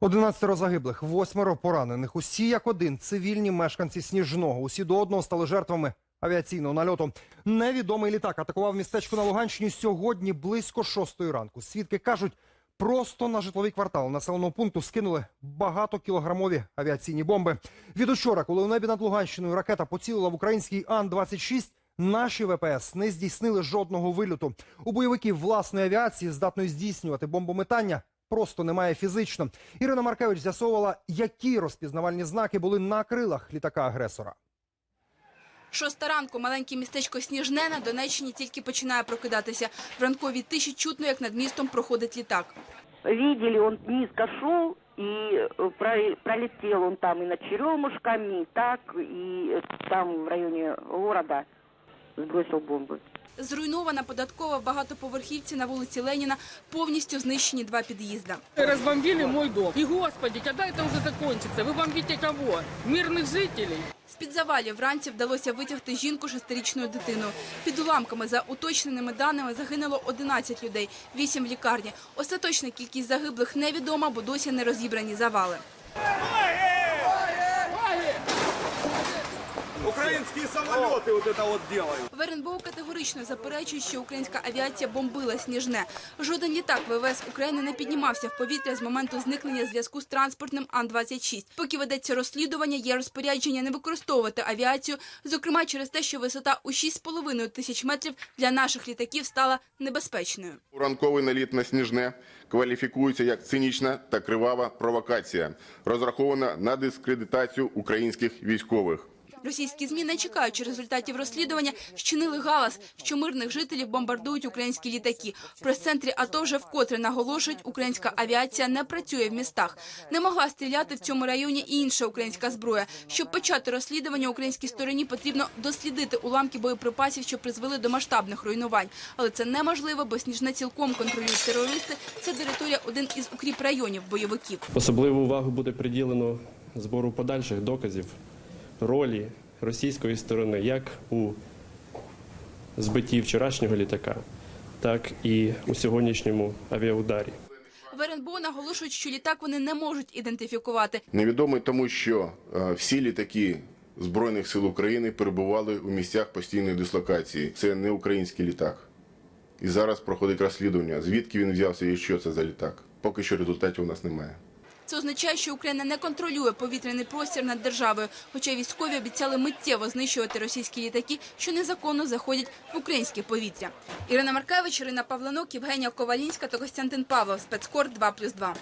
11 загиблих, восьмеро поранених. Усі як один цивільні мешканці Сніжного. Усі до одного стали жертвами авіаційного нальоту. Невідомий літак атакував містечко на Луганщині сьогодні близько шостої ранку. Свідки кажуть, просто на житловий квартал населеного пункту скинули багатокілограмові авіаційні бомби. Від учора, коли у небі над Луганщиною ракета поцілила в український Ан-26, Наші ВПС не здійснили жодного вильоту. У бойовиків власної авіації, здатної здійснювати бомбометання, просто немає фізично. Ірина Маркевич з'ясовувала, які розпізнавальні знаки були на крилах літака-агресора. Шоста ранку маленьке містечко Сніжне на Донеччині тільки починає прокидатися. В ранковій тиші чутно, як над містом проходить літак. Видели, он низко шел, и э, про- пролетел он там и над Черемушками, и так, и э, там в районе города сбросил бомбы. Зруйнована податкова в багатоповерхівці на вулиці Леніна, повністю знищені два під'їзда. Разбомбили мой дом. И, господи, когда это уже закончится? Вы бомбите кого? Мирных жителей? З-під завалів вранці вдалося витягти жінку шестирічною дитиною. Під уламками, за уточненими даними, загинуло 11 людей, 8 в лікарні. Остаточна кількість загиблих невідома, бо досі не розібрані завали. Украинские самолеты вот это вот делают. В РНБО категорично заперечують, що українська авіація бомбила Сніжне. Жоден літак ВВС України не піднімався в повітря з моменту зникнення зв'язку з транспортним Ан-26. Поки ведеться розслідування, є розпорядження не використовувати авіацію, зокрема через те, що висота у 6,5 тисяч метрів для наших літаків стала небезпечною. Ранковий наліт на Сніжне кваліфікується як цинічна та кривава провокація, розрахована на дискредитацію українських військових. Російські ЗМІ, не чекаючи результатів розслідування, щинили галас, що мирних жителів бомбардують українські літаки. В прес-центрі АТО вже вкотре наголошують, українська авіація не працює в містах. Не могла стріляти в цьому районі і інша українська зброя. Щоб почати розслідування, українській стороні потрібно дослідити уламки боєприпасів, що призвели до масштабних руйнувань. Але це неможливо, бо Сніжне цілком контролюють терористи. Це територія один із укріп районів бойовиків. Особливу увагу буде приділено збору подальших доказів ролі російської сторони як у збитті вчорашнього літака, так і у сьогоднішньому авіаударі. В РНБО наголошують, що літак вони не можуть ідентифікувати. Невідомий тому, що е, всі літаки Збройних сил України перебували у місцях постійної дислокації. Це не український літак. І зараз проходить розслідування, звідки він взявся і що це за літак. Поки що результатів у нас немає. Це означає, що Україна не контролює повітряний простір над державою, хоча військові обіцяли миттєво знищувати російські літаки, що незаконно заходять в українське повітря. Ірина Маркевич, Ірина Павленок, Євгенія Ковалінська та Костянтин Павлов. Спецкор 2+,2.